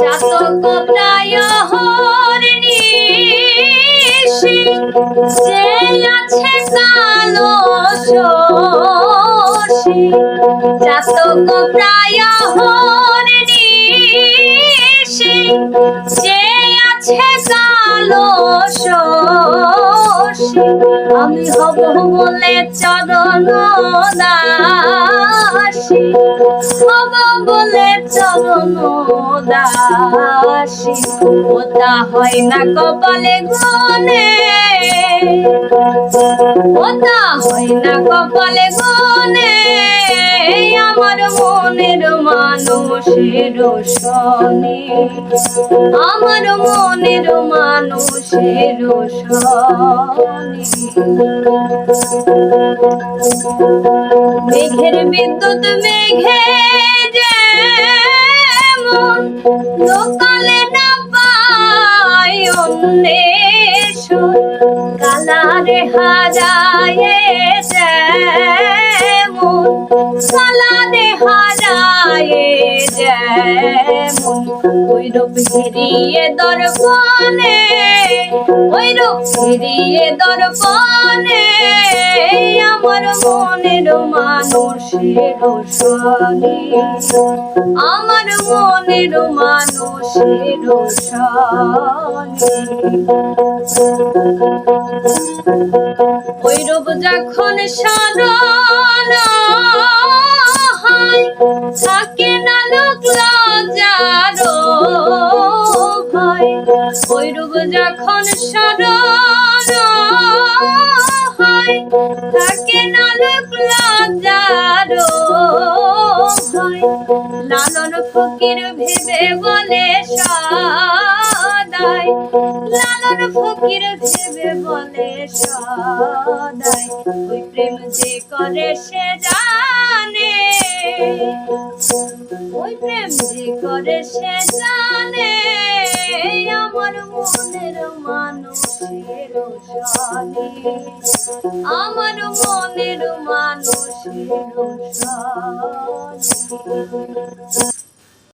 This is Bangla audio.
চাতক প্রায় হরিণী যে আছে কালো শশী চাতক প্রায় হরিণী যে আছে কালো শশী। আমি হব বলে চরণ দাসী। হব বলে চরণ দাসী। ওটা হয় না কপালে গনে। ওটা হয় না কপালে গুনে। আমার মনের মানুষের শনি। আমার মনের মানুষের মেঘের বিদ্যুৎ মেঘে যেমন লোকালে না পায় অন্বেষণ, কালারে হারায় যেমন কালারে হারায় যেমন ওই রূপ ঘিরিয়ে দর্পণে ওই রূপ ঘিরিয়ে দর্পণে, আমার মনের মানুষের শনি আমার মনের মানুষের শনি ওই রূপ যখন স্মরণ হয় থাকে না লোক লজ্জার ভয়। ওই রূপ যখন স্মরণ হয়, থাকে না লোক লজ্জার লালন ফকির ভেবে বলে সদাই। লালন ফকির ভেবে বলে সদাই। ওই প্রেম যে করে সে জানে ওই প্রেম যে করে সে জানে আমার মনের মানুষের জানে আমার মনের মানুষের শনি